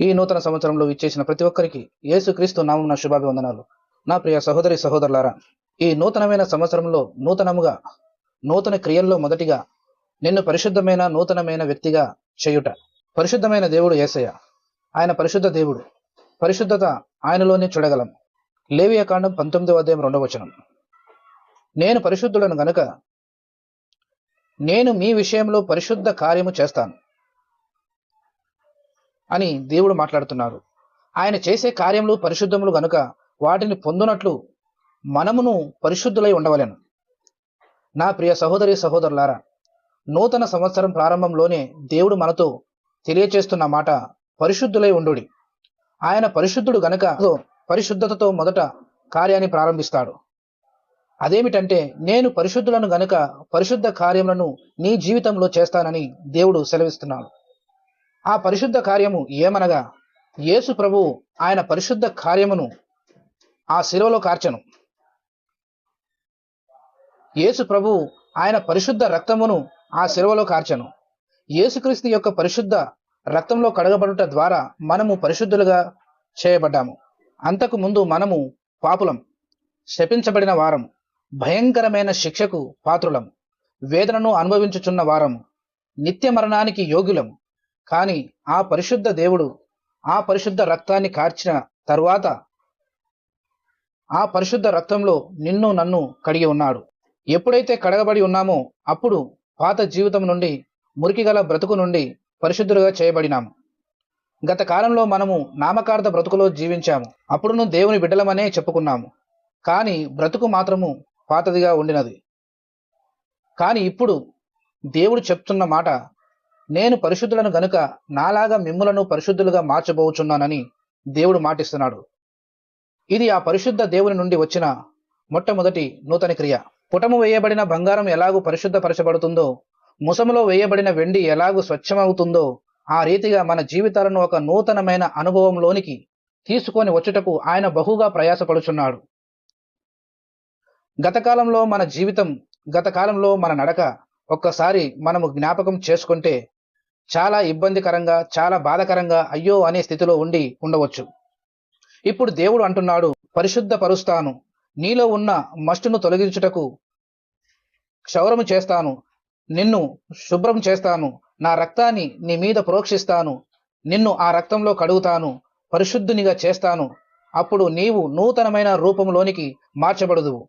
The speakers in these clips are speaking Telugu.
ఈ నూతన సంవత్సరంలో ఇచ్చేసిన ప్రతి ఒక్కరికి యేసుక్రీస్తు నామం నా శుభాభివందనాలు. నా ప్రియ సహోదరి సహోదరులారా ఈ నూతనమైన సంవత్సరంలో నూతనముగా నూతన క్రియల్లో మొదటిగా నిన్ను పరిశుద్ధమైన నూతనమైన వ్యక్తిగా చేయుట. పరిశుద్ధమైన దేవుడు యేసయ్య ఆయన పరిశుద్ధ దేవుడు. పరిశుద్ధత ఆయనలోనే చూడగలం. లేవియ కాండం పంతొమ్మిదవ అధ్యాయం రెండవ వచనం. నేను పరిశుద్ధులను గనుక నేను మీ విషయంలో పరిశుద్ధ కార్యము చేస్తాను. అని దేవుడు మాట్లాడుతున్నారు. ఆయన చేసే కార్యములు పరిశుద్ధములు గనుక వాటిని పొందునట్లు మనమును పరిశుద్ధులై ఉండవలెను. నా ప్రియ సహోదరి సహోదరులారా నూతన సంవత్సరం ప్రారంభంలోనే దేవుడు మనతో తెలియచేస్తున్న మాట పరిశుద్ధులై ఉండుడి. ఆయన పరిశుద్ధుడు గనక పరిశుద్ధతతో మొదట కార్యాన్ని ప్రారంభిస్తాడు. అదేమిటంటే నేను పరిశుద్ధులను గనుక పరిశుద్ధ కార్యములను నీ జీవితంలో చేస్తానని దేవుడు సెలవిస్తున్నాడు. ఆ పరిశుద్ధ కార్యము ఏమనగా యేసు ప్రభు ఆయన పరిశుద్ధ కార్యమును ఆ శిలువలో కార్చను. యేసు ప్రభు ఆయన పరిశుద్ధ రక్తమును ఆ శిలువలో కార్చను. యేసుక్రీస్తు యొక్క పరిశుద్ధ రక్తంలో కడగబడుట ద్వారా మనము పరిశుద్ధులుగా చేయబడ్డాము. అంతకు ముందు మనము పాపులం శపించబడిన వారం భయంకరమైన శిక్షకు పాత్రులం వేదనను అనుభవించుచున్న వారం నిత్య మరణానికి యోగ్యులము కానీ ఆ పరిశుద్ధ దేవుడు ఆ పరిశుద్ధ రక్తాన్ని కార్చిన తరువాత ఆ పరిశుద్ధ రక్తంలో నిన్ను నన్ను కడిగి ఉన్నాడు. ఎప్పుడైతే కడగబడి ఉన్నామో అప్పుడు పాత జీవితం నుండి మురికిగల బ్రతుకు నుండి పరిశుద్ధులుగా చేయబడినాము. గత కాలంలో మనము నామకార్థ బ్రతుకులో జీవించాము. అప్పుడును దేవుని బిడ్డలమనే చెప్పుకున్నాము. కానీ బ్రతుకు మాత్రము పాతదిగా ఉండినది. కానీ ఇప్పుడు దేవుడు చెప్తున్న మాట నేను పరిశుద్ధులను గనుక నాలాగా మిమ్ములను పరిశుద్ధులుగా మార్చబోచున్నానని దేవుడు మాటిస్తున్నాడు. ఇది ఆ పరిశుద్ధ దేవుని నుండి వచ్చిన మొట్టమొదటి నూతన క్రియ. పుటము వేయబడిన బంగారం ఎలాగూ పరిశుద్ధపరచబడుతుందో ముసములో వేయబడిన వెండి ఎలాగూ స్వచ్ఛమవుతుందో ఆ రీతిగా మన జీవితాలను ఒక నూతనమైన అనుభవంలోనికి తీసుకొని వచ్చుటకు ఆయన బహుగా ప్రయాసపడుచున్నాడు. గతకాలంలో మన జీవితం గతకాలంలో మన నడక ఒక్కసారి మనము జ్ఞాపకం చేసుకుంటే చాలా ఇబ్బందికరంగా చాలా బాధకరంగా అయ్యో అనే స్థితిలో ఉండి ఉండవచ్చు. ఇప్పుడు దేవుడు అంటున్నాడు పరిశుద్ధ పరుస్తాను నీలో ఉన్న మస్టును తొలగించుటకు క్షౌరము చేస్తాను నిన్ను శుభ్రం చేస్తాను నా రక్తాన్ని నీ మీద ప్రోక్షిస్తాను నిన్ను ఆ రక్తంలో కడుగుతాను పరిశుద్ధునిగా చేస్తాను అప్పుడు నీవు నూతనమైన రూపంలోనికి మార్చబడదువు.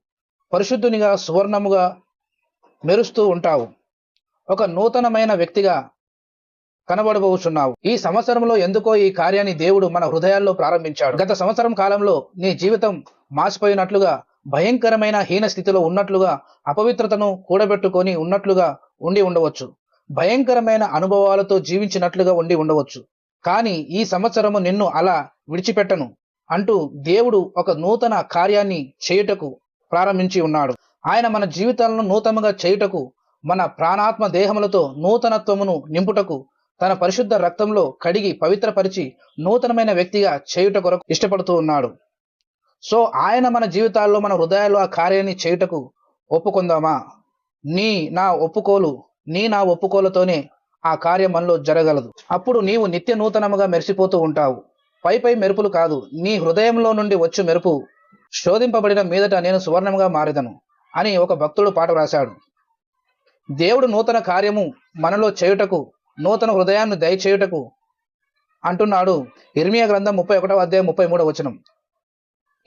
పరిశుద్ధునిగా సువర్ణముగా మెరుస్తూ ఉంటావు. ఒక నూతనమైన వ్యక్తిగా కనబడబోచున్నావు. ఈ సంవత్సరంలో ఎందుకో ఈ కార్యాన్ని దేవుడు మన హృదయాల్లో ప్రారంభించాడు. గత సంవత్సరం కాలంలో నీ జీవితం మాసిపోయినట్లుగా భయంకరమైన హీన స్థితిలో ఉన్నట్లుగా అపవిత్రతను కూడబెట్టుకొని ఉన్నట్లుగా ఉండి ఉండవచ్చు. భయంకరమైన అనుభవాలతో జీవించినట్లుగా ఉండి ఉండవచ్చు. కానీ ఈ సంవత్సరము నిన్ను అలా విడిచిపెట్టను అంటూ దేవుడు ఒక నూతన కార్యాన్ని చేయుటకు ప్రారంభించి ఉన్నాడు. ఆయన మన జీవితాలను నూతనంగా చేయుటకు మన ప్రాణాత్మ దేహములతో నూతనత్వమును నింపుటకు తన పరిశుద్ధ రక్తంలో కడిగి పవిత్రపరిచి నూతనమైన వ్యక్తిగా చేయుట కొరకు ఇష్టపడుతూ ఉన్నాడు. సో ఆయన మన జీవితాల్లో మన హృదయాల్లో ఆ కార్యాన్ని చేయుటకు ఒప్పుకుందామా? నీ నా ఒప్పుకోలు నీ నా ఒప్పుకోలతోనే ఆ కార్యం మనలో జరగలదు. అప్పుడు నీవు నిత్య నూతనముగా మెరిసిపోతూ ఉంటావు. పై పై మెరుపులు కాదు. నీ హృదయంలో నుండి వచ్చు మెరుపు. శోధింపబడిన మీదట నేను సువర్ణంగా మారిదను అని ఒక భక్తుడు పాట రాశాడు దేవుడు నూతన కార్యము మనలో చేయుటకు నూతన హృదయాన్ని దయచేయుటకు అంటున్నాడు ఇర్మియా గ్రంథం ముప్పై ఒకటవ అధ్యాయం ముప్పై మూడవ వచనం.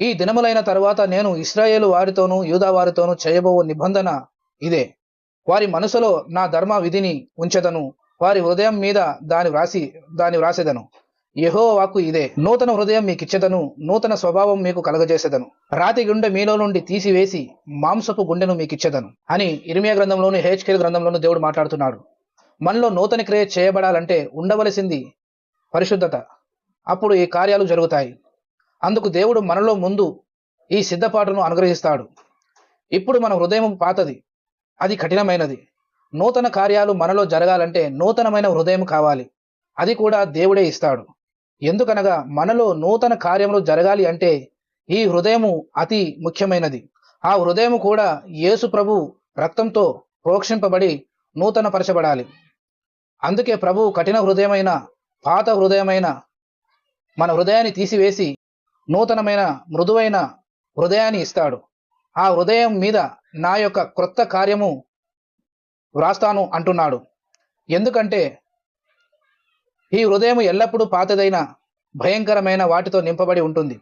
ఈ దినములైన తరువాత నేను ఇస్రాయేలు వారితోనూ యూదా వారితోనూ చేయబో నిబంధన ఇదే. వారి మనసులో నా ధర్మ విధిని ఉంచెదను. వారి హృదయం మీద దాని వ్రాసి దాని వ్రాసేదను. యహో వాక్కు ఇదే. నూతన హృదయం మీకు ఇచ్చేదను నూతన స్వభావం మీకు కలగజేసేదను. రాతి గుండె మీలో నుండి తీసివేసి మాంసపు గుండెను మీకు ఇచ్చేదను అని ఇర్మియా గ్రంథంలోను హెచ్కేల్ గ్రంథంలోను దేవుడు మాట్లాడుతున్నాడు. మనలో నూతన క్రియ చేయబడాలంటే ఉండవలసింది పరిశుద్ధత. అప్పుడు ఈ కార్యాలు జరుగుతాయి. అందుకు దేవుడు మనలో ముందు ఈ సిద్ధపాటును అనుగ్రహిస్తాడు. ఇప్పుడు మన హృదయం పాతది. అది కఠినమైనది. నూతన కార్యాలు మనలో జరగాలంటే నూతనమైన హృదయం కావాలి. అది కూడా దేవుడే ఇస్తాడు. ఎందుకనగా మనలో నూతన కార్యములు జరగాలి అంటే ఈ హృదయము అతి ముఖ్యమైనది. ఆ హృదయము కూడా యేసు ప్రభు రక్తంతో ప్రోక్షింపబడి నూతన పరచబడాలి అందుకే ప్రభు కఠిన హృదయమైన పాత హృదయమైన మన హృదయాన్ని తీసివేసి నూతనమైన మృదువైన హృదయాన్ని ఇస్తాడు. ఆ హృదయం మీద నా యొక్క క్రొత్త కార్యము వ్రాస్తాను అంటున్నాడు. ఎందుకంటే ఈ హృదయం ఎల్లప్పుడూ పాతదైన భయంకరమైన వాటితో నింపబడి ఉంటుంది.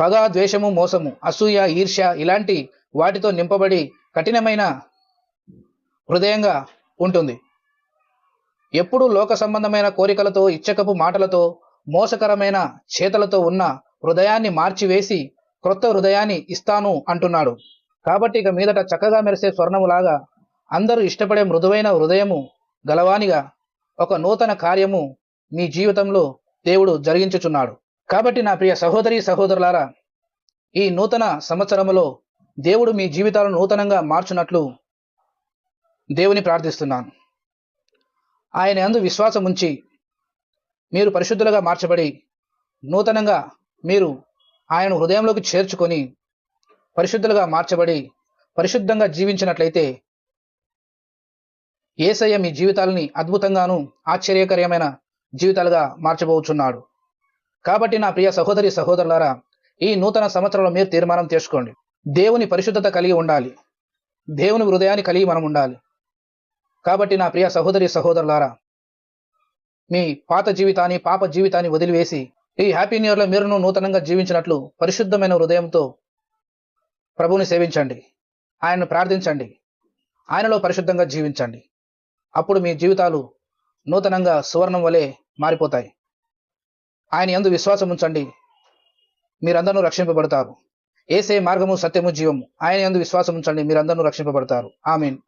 పగ ద్వేషము మోసము అసూయ ఈర్ష్య ఇలాంటి వాటితో నింపబడి కఠినమైన హృదయంగా ఉంటుంది. ఎప్పుడూ లోక సంబంధమైన కోరికలతో ఇచ్చకపు మాటలతో మోసకరమైన చేతలతో ఉన్న హృదయాన్ని మార్చివేసి క్రొత్త హృదయాన్ని ఇస్తాను అంటున్నాడు. కాబట్టి ఇక మీదట చక్కగా మెరిసే స్వర్ణములాగా అందరూ ఇష్టపడే మృదువైన హృదయము గలవానిగా ఒక నూతన కార్యము మీ జీవితంలో దేవుడు జరిగించుచున్నాడు. కాబట్టి నా ప్రియ సహోదరి సహోదరులారా ఈ నూతన సంవత్సరములో దేవుడు మీ జీవితాలను నూతనంగా మార్చునట్లు దేవుని ప్రార్థిస్తున్నాను. ఆయన అందు విశ్వాసం ఉంచి మీరు పరిశుద్ధులుగా మార్చబడి నూతనంగా మీరు ఆయన హృదయంలోకి చేర్చుకొని పరిశుద్ధులుగా మార్చబడి పరిశుద్ధంగా జీవించినట్లయితే ఏసయ్య మీ జీవితాలని అద్భుతంగాను ఆశ్చర్యకరమైన జీవితాలుగా మార్చబోచున్నాడు. కాబట్టి నా ప్రియ సహోదరి సహోదరులారా ఈ నూతన సంవత్సరంలో మీరు తీర్మానం చేసుకోండి. దేవుని పరిశుద్ధత కలిగి ఉండాలి. దేవుని హృదయాన్ని కలిగి మనం ఉండాలి. కాబట్టి నా ప్రియ సహోదరి సహోదరులారా మీ పాత జీవితాన్ని పాప జీవితాన్ని వదిలివేసి ఈ హ్యాపీ న్యూ ఇయర్లో మీరును నూతనంగా జీవించినట్లు పరిశుద్ధమైన హృదయంతో ప్రభువుని సేవించండి. ఆయనను ప్రార్థించండి. ఆయనలో పరిశుద్ధంగా జీవించండి. అప్పుడు మీ జీవితాలు నూతనంగా సువర్ణం వలె మారిపోతాయి. ఆయన ఎందు విశ్వాసం ఉంచండి. మీరందరూ రక్షింపబడతారు. ఏసే మార్గము సత్యము జీవము. ఆయన ఎందు విశ్వాసం ఉంచండి. మీరందరూ రక్షింపబడతారు. ఆమీన్.